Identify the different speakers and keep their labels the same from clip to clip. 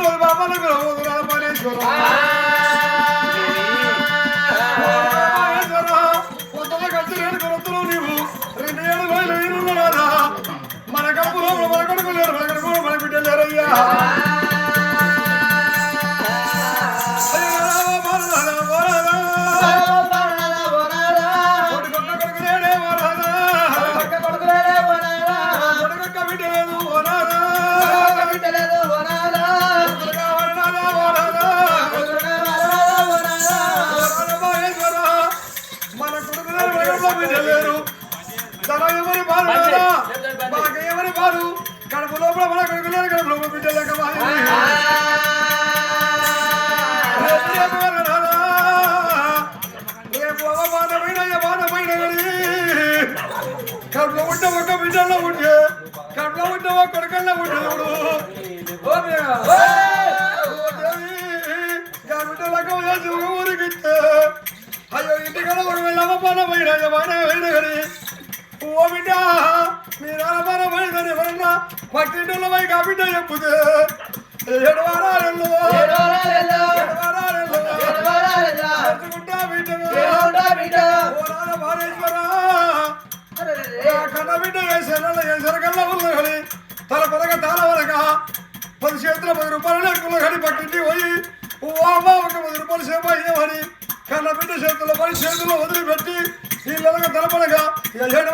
Speaker 1: మూడు బాబాలకు రామోదు రామేశ్వర ఎవరి బాలు? మాకు ఎవరి బాలు కడుపు లోపల మన కొడుకు లేరు కడుపు లోపల బిడ్డ లేక బాలింది. కడుపులో ఉంటే ఒక బిడ్డలో ఉంటే కడుపులో ఉంటే ఒక కొడుకల్లో ఉంటే బిడ్డలకు అయ్యో ఇంటికడ ఒక బాగా పోయినా కానీ ఓ బిడ్డ మీ నాన్న పన పోయిందని ఎవరన్నా పక్కింటిలో పోయి కా బిడ్డ చెప్పుతే ఏడు వారాలు ఏడు వారాలు ఎత్తుకుంటా బిడ్డను. ఓ నాన్న మానేశ్వరా. ఆ కన్న బిడ్డ ఉన్న కానీ తల పదక తాళ వరక పది చేతుల పది రూపాయలు లేకున్న కానీ పక్కింటి పోయి ఓ అమ్మ ఒక పది రూపాయలు సేపు అయ్యామని కన్న బిడ్డ చేతుల్లో పది చేతుల్లో వదిలిపెట్టి ఇళ్ళగా తలపడగా ఏడు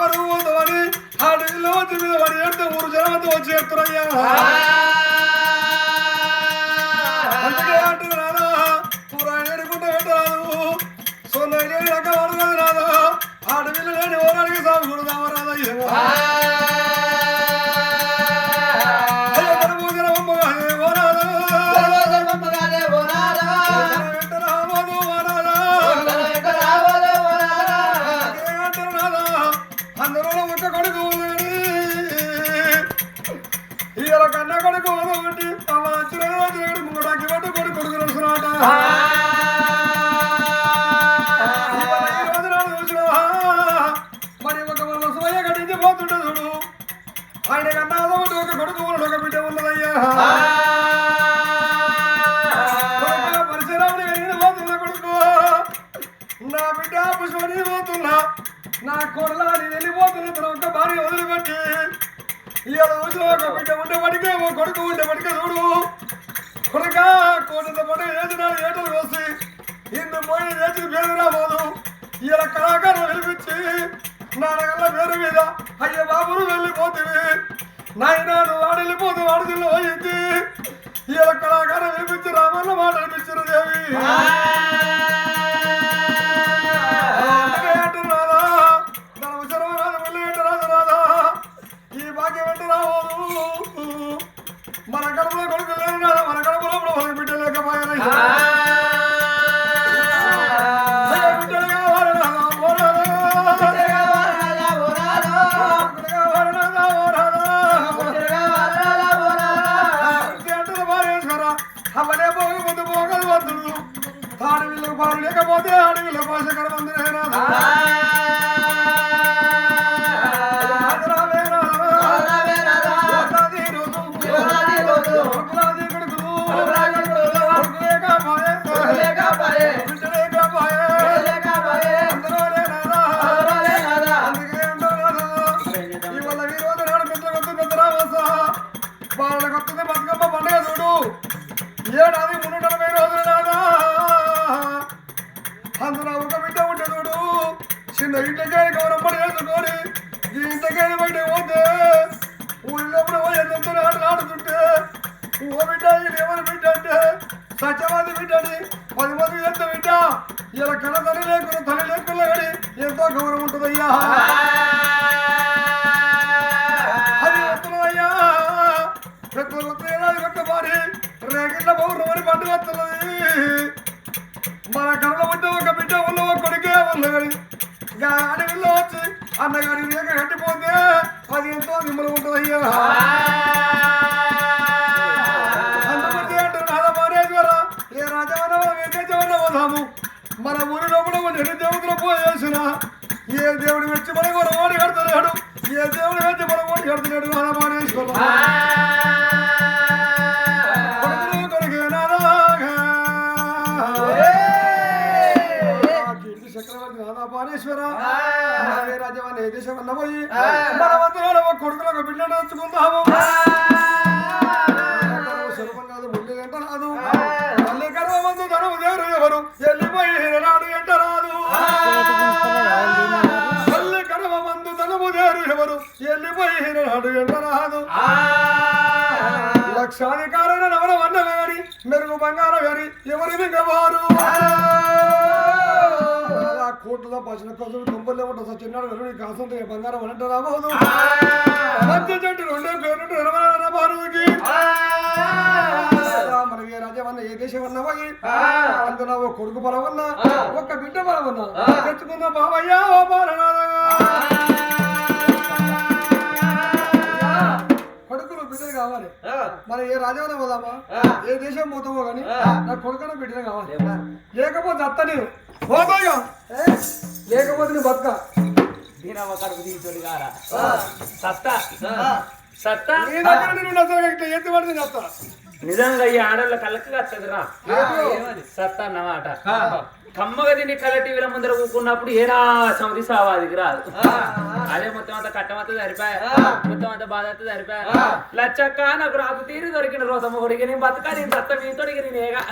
Speaker 1: నా పోతామని అడవిలో వచ్చి మీద వాడు ఏడితే ఊరు జనమతో వచ్చి చెప్తున్నాయ్యా రాదా? అడవిలో లేని ఓరాడికి సాగు కూడా కొడల నేను వెళ్ళిపోతున్నా తన ఒక భార్య వదిలిపెట్టి. ఇవాళ రోజు ఒక బిడ్డ ఉండే ఓ కొడుకు ఉండే చూడు. కొడుక కోటంత పడి ఏచినాడు ఏటలు కోసి ఇందు పోయి ఏచి పేరు రాబోదు. ఇలా కళాకారం వెలిపించి నాన్నగల్ల పేరు మీద అయ్య బాబులు వెళ్ళిపోతుంది నాయన నువ్వు వాడు వెళ్ళిపోతే వాడు జిల్లా పోయింది. ఇవాళ కళాకారులు వెలిపించి రామన్న మాట అనిపించిన దేవి 아. అందులో ఒక బిడ్డ ఉంటే చూడు చిన్న ఇంటకాయ గౌరవపడి వేసుకొని ఈ ఇంటకాయ బయట పోతే ఊళ్ళో ఎంతో ఆటలు ఆడుతుంటే ఓ బిడ్డ ఇది ఎవరి బిడ్డ అంటే సత్యవాది బిడ్డ అని పది మంది ఎంత బిడ్డ ఇలా కళ తల్లి లేకుండా తల్లి లేకుండా కానీ ఎంతో గౌరవం ఉంటుందయ్యా అది వస్తున్నదయ్యా పెద్ద ఏడాది కొత్త మారి రేగిట్ల పౌర్ణమని పండుగ వస్తున్నది. మన కళ్ళ ఉంటే ఒక అన్నగారి అడవిలో వచ్చి అన్నగారి రేఖ కట్టిపోతే అది ఎంతో మిమ్మల్ని ఉంటుంది అయ్యా మన ఊరిలో కూడా ఎన్ని దేవతలు పోయేసిన ఏ దేవుడు వచ్చి మనకు ఓడి కడతలేడు. ఏ దేవుడు వచ్చి మనం ఓడి కడతలేడు రామానేశ్వర వచ్చుకుందాము స్వరూపం కాదు ముళ్ళు ఎంట రాదు. ధనము దేవరు ఎవరు? వెళ్ళిపోయి నాడు ఎంట రాదు. తల్లి గర్భమందు ధనము ఎవరు? వెళ్ళిపోయి రాదు. లక్షాధికారైన నవల వన్న వేరి మెరుగు బంగారం వేరి ఎవరి మిగవారు కోట్ల పసిన కోసం దుంపలే ఉంటుంది చిన్నాడు వెరుడి కాసం బంగారం అనంట రాబోదు. మధ్య చెట్టు రెండే పేరు ఏ దేశం అన్నా పోయి అందులో ఓ కొడుకు బలవన్నా ఒక్క బిడ్డ బలవన్నా తెచ్చుకున్న బాబయ్యా ఓ బాలనాథగా కొడుకులు బిడ్డలు కావాలి. మన ఏ రాజవన పోదామా? ఏ దేశం పోతామో కానీ నా కొడుకున బిడ్డలు కావాలి. లేకపోతే అత్త నేను లేకపోతే నేను బతుక.
Speaker 2: దీనమ్మ కడుపు తీసేది కారా సత్తా? సత్తా?
Speaker 1: నీ నేను ఎత్తి నేను వస్తా
Speaker 2: నిజంగా ఈ ఆడోళ్ళ కళ్ళకి వస్తుందిరా సత్తా అన్నమాట. కమ్మగా తిని కళ్ళ టీవీల ముందర కూకున్నప్పుడు ఏనా సమితి సావాదికి రాదు. అదే మొత్తం అంతా కట్టమంతా సరిపోయా? మొత్తం అంతా బాధ అంతా సరిపోయా లచ్చక్క నాకు రాకు తీరి దొరికిన రోజమ్మ కొడికి నేను బతకాలి సత్త మీతో నేను ఏగా.